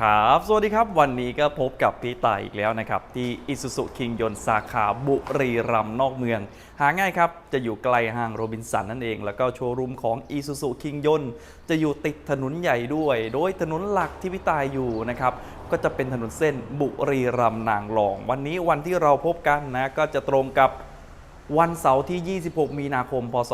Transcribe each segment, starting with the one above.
ครับ สวัสดีครับ วันนี้ก็พบกับพี่ต่ายอีกแล้วนะครับ ที่อิสุสุคิงยนสาขาบุรีรัมย์นอกเมือง หาง่ายครับ จะอยู่ไกลห้างโรบินสันนั่นเอง แล้วก็โชว์รูมของอิสุสุคิงยนจะอยู่ติดถนนใหญ่ด้วย โดยถนนหลักที่พี่ต่ายอยู่นะครับ ก็จะเป็นถนนเส้นบุรีรัมย์นางรอง วันนี้วันที่เราพบกันนะ ก็จะตรงกับ วันเสาร์ที่ 26 มีนาคม พศ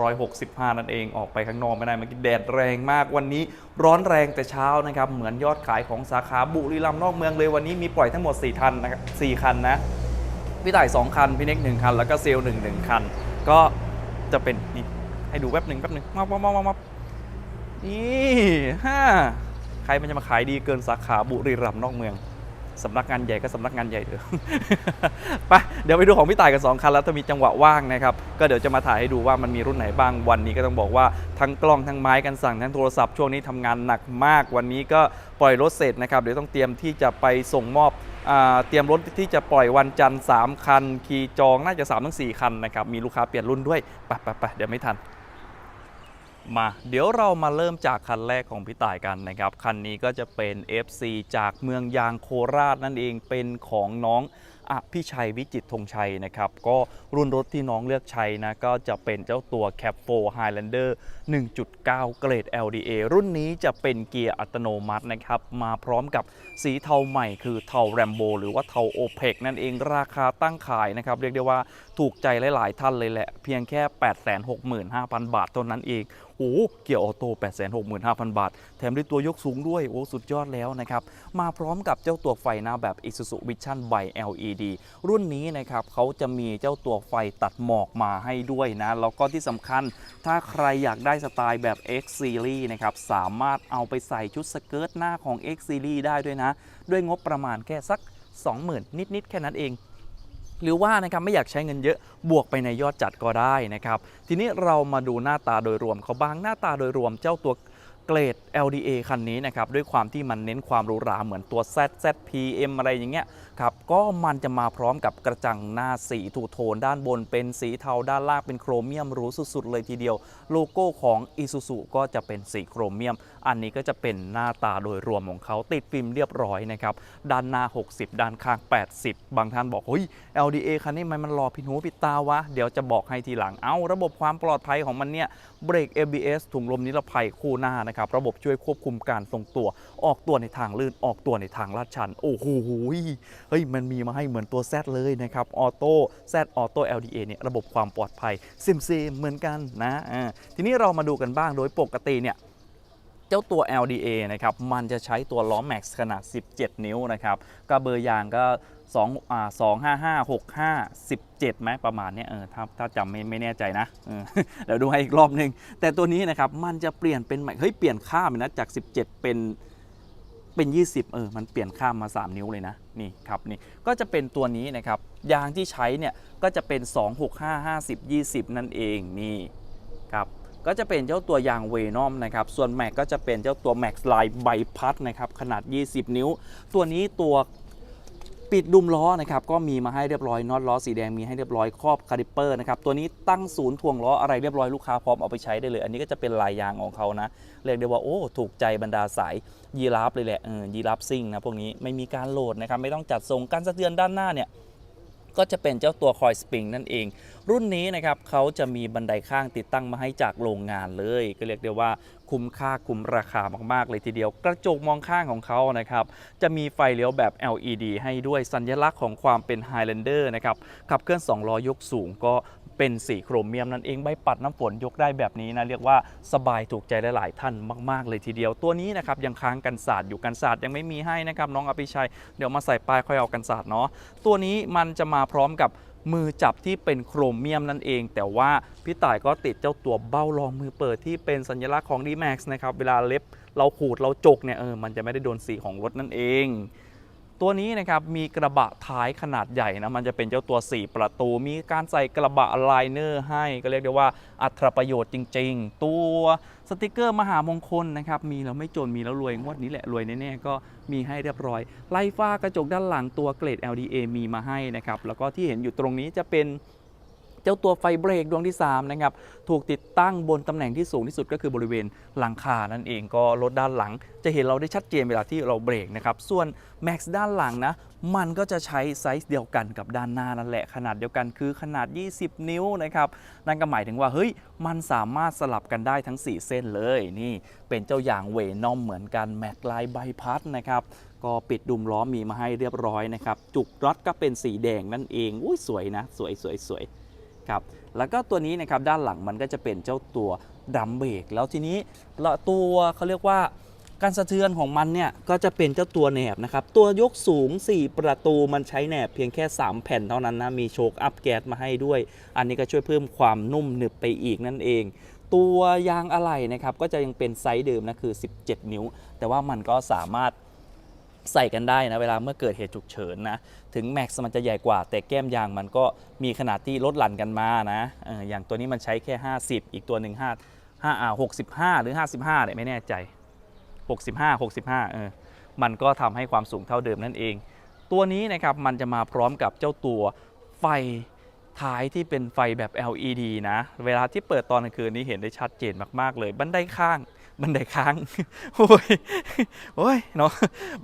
2565 นั่นเองออกไปข้างนอกไม่ได้เมื่อกี้แดดแรงมาก วันนี้ร้อนแรงแต่เช้านะครับ เหมือนยอดขายของสาขาบุรีรัมย์นอกเมืองเลยวันนี้มีปล่อยทั้งหมด 4 คันนะครับ4คันนะ พี่ต่าย 2 คัน พี่เน็ก 1 คัน แล้วก็เซลล์1 1 คัน ก็จะเป็นนี่ให้ดูแป๊บหนึ่งแป๊บหนึ่งมามามามามานี่ฮ่าใครมันจะมาขายดีเกินสาขาบุรีรัมย์นอกเมือง สำนักงานใหญ่ก็สำนักงานใหญ่เถอะไปเดี๋ยวไปดูของพี่ต่ายกัน2คันแล้วถ้ามีจังหวะว่างนะครับ ก็เดี๋ยวจะมาถ่ายให้ดูว่ามันมีรุ่นไหนบ้างวันนี้ก็ต้องบอกว่าทั้งกล้องทั้งไม้กันสั่งทั้งโทรศัพท์ช่วงนี้ทำงานหนักมากวันนี้ก็ปล่อยรถเสร็จนะครับเดี๋ยวต้องเตรียมที่จะไปส่งมอบเตรียมรถที่จะปล่อยวันจันทร์3คัน คีจองน่าจะ3ทั้ง4คันนะครับมีลูกค้าเปลี่ยนรุ่นด้วยไปไปไปเดี๋ยวไม่ทัน มาเดี๋ยวเรามาเริ่มจากคันแรกของพี่ต่ายกันนะครับ คันนี้ก็จะเป็น FC จากเมืองยางโคราชนั่นเองเป็นของน้องอภิชัยวิจิตธงชัยนะครับ ก็รุ่นรถที่น้องเลือกใช้นะ ก็จะเป็นเจ้าตัว Cap 4 Highlander 1.9 เกรด LDA รุ่นนี้จะเป็นเกียร์อัตโนมัตินะครับ มาพร้อมกับสีเทาใหม่คือเทาแรมโบหรือว่าเทาโอเ c นั่นเองราคาตั้งขายนะครับ เรียกได้ว่าถูกใจหลาย ๆ ท่านเลยแหละ เพียงแค่ 865,000 บาทเท่านั้นเอง โอ้เกียร์ออโต้865,000 บาท แถมด้วยตัวยกสูงด้วย โอ้ สุดยอดแล้วนะครับ มาพร้อมกับเจ้าตัวไฟหน้าแบบ Isuzu Vision by LED รุ่นนี้นะครับเขาจะมีเจ้าตัวไฟตัดหมอกมาให้ด้วยนะ แล้วก็ที่สำคัญ ถ้าใครอยากได้สไตล์แบบ X Series นะครับ สามารถเอาไปใส่ชุดสเกิร์ตหน้าของ X Series ได้ด้วยนะ ด้วยงบประมาณแค่สัก 20,000 นิดๆ แค่นั้นเอง หรือว่านะครับไม่อยากใช้เงินเยอะบวกไปในยอดจัดก็ได้นะครับทีนี้เรามาดูหน้าตาโดยรวมเขาบ้างหน้าตาโดยรวมเจ้าตัวเกรด LDA คันนี้นะครับด้วยความที่มันเน้นความหรูหราเหมือนตัว Z ZPM อะไรอย่างเงี้ย ครับก็มันจะมาพร้อมกับกระจังหน้าสีทูโทนด้านบนเป็นสีเทาด้านล่างเป็นโครเมียมหรูสุดๆเลยทีเดียว โลโก้ของ Isuzu ก็จะเป็นสีโครเมียม อันนี้ก็จะเป็นหน้าตาโดยรวมของเขาติดฟิล์มเรียบร้อยนะครับด้านหน้า 60 ด้านข้าง 80 บางท่านบอกเฮ้ย LDA คันนี้มันมันรอผิดหูผิดตาวะ เดี๋ยวจะบอกให้ทีหลังเอาระบบความปลอดภัยของมันเนี่ยเบรก ABS ถุงลมนิรภัยคู่หน้านะครับระบบช่วยควบคุมการทรงตัว ออกตัวในทางลื่นออกตัวในทางลาดชันโอ้โหเฮ้ยมันมีมาให้เหมือนตัว Z เลยนะครับออโต้ Z ออโต้ LDA เนี่ยระบบความปลอดภัยซิมซีเหมือนกันนะทีนี้เรามาดูกันบ้างโดยปกติเนี่ยเจ้าตัว LDA นะครับ มันจะใช้ตัวล้อ Max ขนาด 17 นิ้วนะครับ ก็เบอร์ยางก็2อ่า255 65 17ไหมประมาณนี้เออถ้าถ้าจำไม่ไม่แน่ใจนะเออเดี๋ยวดูให้อีกรอบหนึ่งแต่ตัวนี้นะครับ มันจะเปลี่ยนเป็นใหม่ เฮ้ย เปลี่ยนค่าเลยนะ จาก 17 เป็น เป็น 20 เออ มันเปลี่ยนข้ามมา 3 นิ้วเลยนะ นี่ครับ นี่ ก็จะเป็นตัวนี้นะครับ ยางที่ใช้เนี่ย ก็จะเป็น 265 50 20 นั่นเอง นี่ครับ ก็จะเป็นเจ้าตัวยางเวนอมนะครับ ส่วนแม็กก็จะเป็นเจ้าตัว Max Line ใบพัดนะครับ ขนาด 20 นิ้ว ตัวนี้ตัว ปิดดุมล้อนะครับก็มีมาให้เรียบร้อยน็อตล้อสีแดงมีให้เรียบร้อยครอบคาลิปเปอร์นะครับตัวนี้ตั้งศูนย์ทวงล้ออะไรเรียบร้อยลูกค้าพร้อมเอาไปใช้ได้เลย อันนี้ก็จะเป็นลายยางของเขานะเรียกได้ว่าโอ้ถูกใจบรรดาสายยีราฟเลยแหละเออยีราฟซิ่งนะพวกนี้ไม่มีการโหลดนะครับไม่ต้องจัดทรงการสะเทือนด้านหน้าเนี่ย ก็จะเป็นเจ้าตัวคอยสปริงนั่นเอง รุ่นนี้นะครับเขาจะมีบันไดข้างติดตั้งมาให้จากโรงงานเลย ก็เรียกได้ว่าคุ้มค่าคุ้มราคามาก ๆ เลยทีเดียว กระจกมองข้างของเขานะครับ จะมีไฟเลี้ยวแบบ LED ให้ด้วยสัญลักษณ์ของความเป็น Highlander นะครับขับเคลื่อน2ล้อยกสูงก็ เป็นสีโครเมียมนั่นเองใบปัดน้ำฝนยกได้แบบนี้นะเรียกว่าสบายถูกใจหลายๆท่านมาก ๆ เลยทีเดียวตัวนี้นะครับยังค้างกันศาสตร์อยู่กันศาสตร์ยังไม่มีให้นะครับน้องอภิชัยเดี๋ยวมาใส่ป้ายค่อยเอากันศาสตร์เนาะตัวนี้มันจะมาพร้อมกับมือจับที่เป็นโครเมียมนั่นเอง แต่ว่าพี่ต่ายก็ติดเจ้าตัวเบ้ารองมือเปิดที่เป็นสัญลักษณ์ของ D-Max นะครับเวลาเล็บเราขูดเราจกเนี่ยเออมันจะไม่ได้โดนสีของรถนั่นเอง ตัวนี้นะครับมีกระบะท้ายขนาดใหญ่นะมันจะเป็นเจ้าตัว 4 ประตู มีการใส่กระบะไลเนอร์ให้ก็เรียกได้ว่าอัตราประโยชน์จริง ๆ ตัวสติกเกอร์มหามงคลนะครับมีแล้วไม่จนมีแล้วรวยงวดนี้แหละรวยแน่ๆก็มีให้เรียบร้อย ไล่ฟ้ากระจกด้านหลังตัวเกรด LDA มีมาให้นะครับแล้วก็ที่เห็นอยู่ตรงนี้จะเป็น เจ้าตัวไฟเบรกดวงที่3นะครับถูกติดตั้งบนตำแหน่งที่สูงที่สุดก็คือบริเวณหลังคานั่นเองก็รถด้านหลัง จะเห็นเราได้ชัดเจนเวลาที่เราเบรกนะครับส่วน Max ด้านหลังนะมันก็จะใช้ไซส์เดียวกันกับด้านหน้านั่นแหละขนาดเดียวกันคือขนาด 20 นิ้วนะครับนั่นก็หมายถึงว่าเฮ้ยมันสามารถสลับกันได้ทั้ง 4 เส้นเลยนี่เป็นเจ้าอย่างเวนอมเหมือนกันแม็กลายใบพัดนะครับก็ปิดดุมล้อมีมาให้เรียบร้อยนะครับ จุกน็อตก็เป็นสีแดงนั่นเองอุ้ยสวยนะ สวยสวยสวย ครับแล้วก็ตัวนี้นะครับด้านหลังมันก็จะเป็นเจ้าตัวดัมเบรกแล้วทีนี้ละตัวเขาเรียกว่าการสะเทือนของมันเนี่ยก็จะเป็นเจ้าตัวแหนบนะครับ ตัวยกสูง 4 ประตูมันใช้แหนบเพียงแค่ 3 แผ่นเท่านั้นนะมีโชคอัพแก๊สมาให้ด้วย อันนี้ก็ช่วยเพิ่มความนุ่มหนึบไปอีกนั่นเอง ตัวยางอะไหล่นะครับก็จะยังเป็นไซส์เดิมนะคือ 17 นิ้ว แต่ว่ามันก็สามารถ ใส่กันได้นะเวลาเมื่อเกิดเหตุฉุกเฉินนะถึงแม็กซ์มันจะใหญ่กว่า แต่แก้มยางมันก็มีขนาดที่ลดหลั่นกันมานะออย่างตัวนี้มันใช้แค่ 50 อีกตัวหนึ่ง5 5อ่า65 หรือ 55เนี่ยไม่แน่ใจ 65 65เออมันก็ทำให้ความสูงเท่าเดิมนั่นเอง ตัวนี้นะครับมันจะมาพร้อมกับเจ้าตัวไฟท้ายที่เป็นไฟแบบ LED นะ เวลาที่เปิดตอนกลางคืนนี้เห็นได้ชัดเจนมาก ๆ เลย บันไดข้าง บันไดข้างโอ้ยโอ้ยเนาะ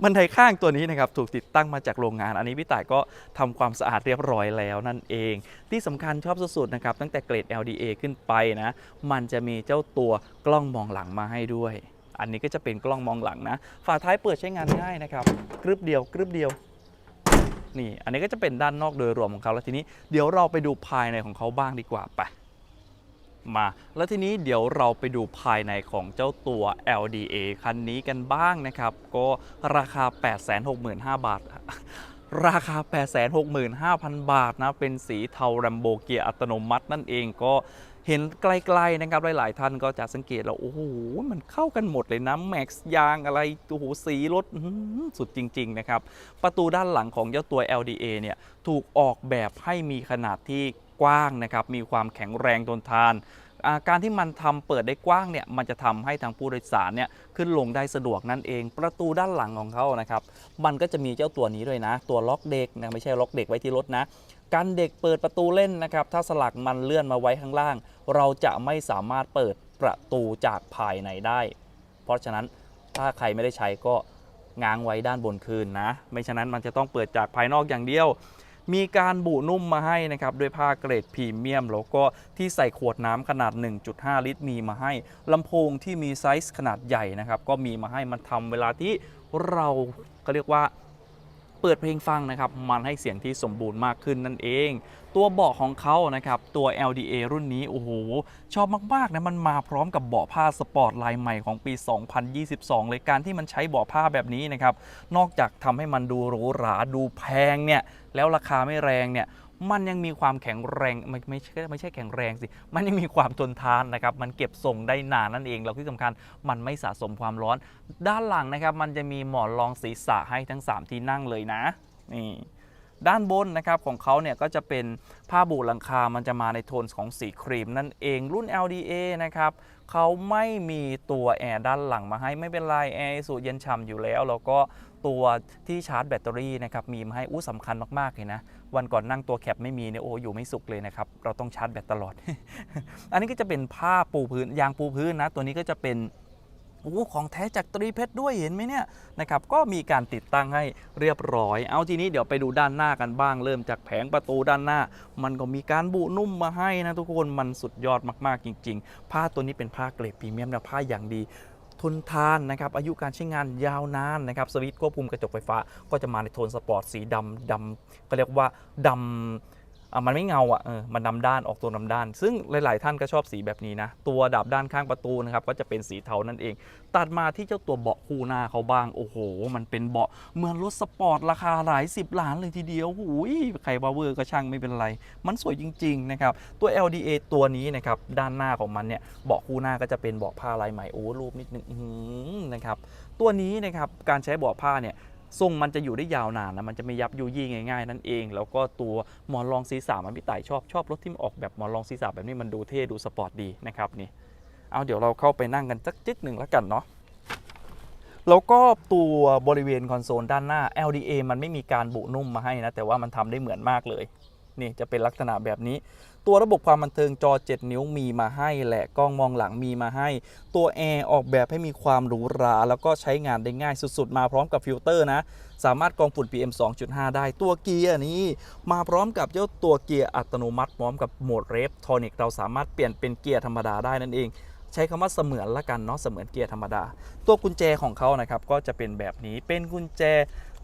บันไดข้างตัวนี้นะครับถูกติดตั้งมาจากโรงงาน อันนี้พี่ต่ายก็ทำความสะอาดเรียบร้อยแล้วนั่นเอง ที่สำคัญชอบสุดๆนะครับตั้งแต่เกรด LDA ขึ้นไปนะ มันจะมีเจ้าตัวกล้องมองหลังมาให้ด้วย อันนี้ก็จะเป็นกล้องมองหลังนะ ฝาท้ายเปิดใช้งานง่ายนะครับกรึบเดียวกรึบเดียวนี่อันนี้ก็จะเป็นด้านนอกโดยรวมของเขาแล้วทีนี้เดี๋ยวเราไปดูภายในของเขาบ้างดีกว่าไป มา แล้วทีนี้เดี๋ยวเราไปดูภายในของเจ้าตัว LDA คันนี้กันบ้างนะครับ ก็ราคา 865,000 บาท ราคา 865,000 บาทนะ เป็นสีเทาแรมโบเกียร์อัตโนมัตินั่นเองก็เห็นไกลๆนะครับหลายๆท่านก็จะสังเกตแล้วโอ้โหมันเข้ากันหมดเลยนะแม็กซ์ยางอะไรโอ้โหสีรถสุดจริง ๆ นะครับ ประตูด้านหลังของเจ้าตัว LDA เนี่ย ถูกออกแบบให้มีขนาดที่ กว้างนะครับมีความแข็งแรงทนทานการที่มันทำเปิดได้กว้างเนี่ยมันจะทำให้ทางผู้โดยสารเนี่ยขึ้นลงได้สะดวกนั่นเอง ประตูด้านหลังของเขานะครับ มันก็จะมีเจ้าตัวนี้ด้วยนะ ตัวล็อกเด็กนะไม่ใช่ล็อกเด็กไว้ที่รถนะการเด็กเปิดประตูเล่นนะครับ ถ้าสลักมันเลื่อนมาไว้ข้างล่าง เราจะไม่สามารถเปิดประตูจากภายในได้ เพราะฉะนั้นถ้าใครไม่ได้ใช้ก็ง้างไว้ด้านบนคืนนะ ไม่ฉะนั้นมันจะต้องเปิดจากภายนอกอย่างเดียว มีการบุนุ่มมาให้นะครับด้วยผ้าเกรดพรีเมียม แล้วก็ที่ใส่ขวดน้ำขนาด 1.5 ลิตร มีมาให้ลำโพงที่มีไซส์ขนาดใหญ่นะครับก็มีมาให้มันทำเวลาที่เราก็เรียกว่า เปิดเพลงฟังนะครับมันให้เสียงที่สมบูรณ์มากขึ้นนั่นเอง ตัวเบาะของเขานะครับตัว LDA รุ่นนี้โอ้โหชอบมากๆนะมันมาพร้อมกับเบาะผ้าสปอร์ตลายใหม่ของปี 2022 เลยการที่มันใช้เบาะผ้าแบบนี้นะครับนอกจากทำให้มันดูหรูหราดูแพงเนี่ยแล้วราคาไม่แรงเนี่ย มันยังมีความแข็งแรงไม่ไม่ใช่ไม่ใช่แข็งแรงสิ มันยังมีความทนทานนะครับ มันเก็บทรงได้นานนั่นเอง แล้วที่สำคัญมันไม่สะสมความร้อน ด้านหลังนะครับ มันจะมีหมอนรองศีรษะให้ทั้ง 3 ที่นั่งเลยนะ นี่ด้านบนนะครับของเขาเนี่ยก็จะเป็นผ้าบูหลังคา มันจะมาในโทนของสีครีมนั่นเองรุ่น LDA นะครับ เขาไม่มีตัวแอร์ด้านหลังมาให้ไม่เป็นไรแอร์สูดเย็นฉ่ำอยู่แล้ว แล้วก็ตัวที่ชาร์จแบตเตอรี่นะครับมีมาให้อู้สำคัญมากๆเลยนะ วันก่อนนั่งตัวแคปไม่มีเนี่ยโอ้อยู่ไม่สุขเลยนะครับ เราต้องชาร์จแบตตลอด อันนี้ก็จะเป็นผ้าปูพื้นยางปูพื้นนะ ตัวนี้ก็จะเป็น โอ้ของแท้จากตรีเพชรด้วยเห็นไหมเนี่ยนะครับก็มีการติดตั้งให้เรียบร้อย เอาทีนี้เดี๋ยวไปดูด้านหน้ากันบ้าง เริ่มจากแผงประตูด้านหน้า มันก็มีการบุนุ่มมาให้นะทุกคนมันสุดยอดมากๆจริง ๆ ผ้าตัวนี้เป็นผ้าเกรดพรีเมียมนะผ้าอย่างดีทนทานนะครับอายุการใช้งานยาวนานนะครับสวิตช์ควบคุมกระจกไฟฟ้าก็จะมาในโทนสปอร์ตสีดำดำก็เรียกว่าดำ มันไม่เงาอะเออมันดำด้านออกตัวดำด้าน ซึ่งหลาย ๆ ท่านก็ชอบสีแบบนี้นะ ตัวดับด้านข้างประตูนะครับก็จะเป็นสีเทานั่นเอง ตัดมาที่เจ้าตัวเบาะคู่หน้าเขาบ้าง โอ้โห มันเป็นเบาะเหมือนรถสปอร์ตราคาหลายสิบล้านเลยทีเดียวหูยใครบาเวอร์ก็ช่างไม่เป็นไร มันสวยจริง ๆ นะครับ ตัว LDA ตัวนี้นะครับด้านหน้าของมันเนี่ยเบาะคู่หน้าก็จะเป็นเบาะผ้าลายใหม่โอ้รูปนิดนึงนะครับตัวนี้นะครับการใช้เบาะผ้าเนี่ย ทรงมันจะอยู่ได้ยาวนานนะมันจะไม่ยับยุยี่ง่ายๆนั่นเอง แล้วก็ตัวหมอนรองศีรษะมันพี่ต่ายชอบชอบรถที่มันออกแบบหมอนรองศีรษะแบบนี้มันดูเท่ดูสปอร์ตดีนะครับนี่เอาเดี๋ยวเราเข้าไปนั่งกันสักจิ๊กหนึ่งแล้วกันเนาะแล้วก็ตัวบริเวณคอนโซลด้านหน้า LDA มันไม่มีการบุนุ่มมาให้นะ แต่ว่ามันทำได้เหมือนมากเลย นี่จะเป็นลักษณะแบบนี้ ตัวระบบความบันเทิงจอ 7 นิ้วมีมาให้แหละกล้องมองหลังมีมาให้ ตัวแอร์ออกแบบให้มีความหรูหรา แล้วก็ใช้งานได้ง่ายสุดๆ มาพร้อมกับฟิลเตอร์นะ สามารถกรองฝุ่น PM 2.5 ได้ตัวเกียร์นี้ มาพร้อมกับเจ้าตัวเกียร์อัตโนมัติพร้อมกับโหมดเรฟทอนิกเราสามารถเปลี่ยนเป็นเกียร์ธรรมดาได้นั่นเองใช้คำว่าเสมือนละกันเนาะเสมือนเกียร์ธรรมดา ตัวกุญแจของเขานะครับก็จะเป็นแบบนี้เป็นกุญแจ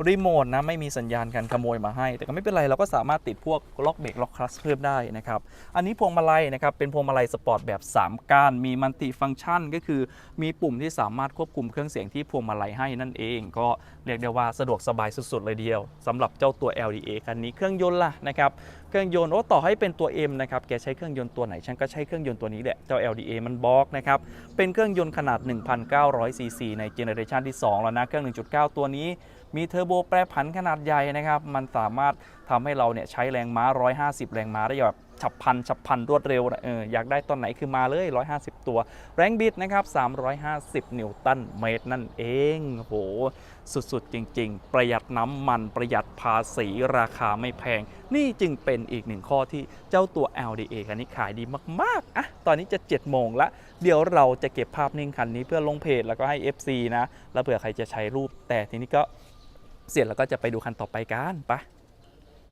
รีโมทนะไม่มีสัญญาณการขโมยมาให้ แต่ก็ไม่เป็นไรเราก็สามารถติดพวกล็อกเบรกล็อกคลัสเพิ่มได้นะครับอันนี้พวงมาลัยนะครับเป็นพวงมาลัยสปอร์ตแบบ 3ก้านมีมัลติฟังก์ชันก็คือมีปุ่มที่สามารถควบคุมเครื่องเสียงที่พวงมาลัยให้นั่นเอง ก็เรียกได้ว่าสะดวกสบายสุดๆเลยเดียวสำหรับเจ้าตัว LDA คันนี้เครื่องยนต์ล่ะนะครับเครื่องยนต์โอ้ต่อให้เป็นตัว M นะครับแกใช้เครื่องยนต์ตัวไหนฉันก็ใช้เครื่องยนต์ตัวนี้แหละเจ้า LDA มันบล็อกนะครับเป็นเครื่องยนต์ขนาด 1,900ซีซีในเจเนอเรชันที่ 2 แล้วนะเครื่อง 1.9 ตัวนี้ มีเทอร์โบแปรผันขนาดใหญ่นะครับ มันสามารถทำให้เราเนี่ยใช้แรงม้า 150 แรงม้าได้แบบฉับพันฉับพันรวดเร็วนะเอออยากได้ตอนไหนคือมาเลย 150 ตัว แรงบิดนะครับ 350 นิวตันเมตรนั่นเองโอ้โหสุด ๆ จริง ๆ ประหยัดน้ำมันประหยัดภาษีราคาไม่แพง นี่จึงเป็นอีกหนึ่งข้อที่เจ้าตัว LDA คันนี้ขายดีมาก ๆ อะ ตอนนี้จะ 7 โมงละ เดี๋ยวเราจะเก็บภาพนิ่งคันนี้เพื่อลงเพจแล้วก็ให้ FC นะ แล้วเผื่อใครจะใช้รูปแต่ทีนี้ก็ เสร็จแล้วก็จะไปดูคันต่อไปกันไป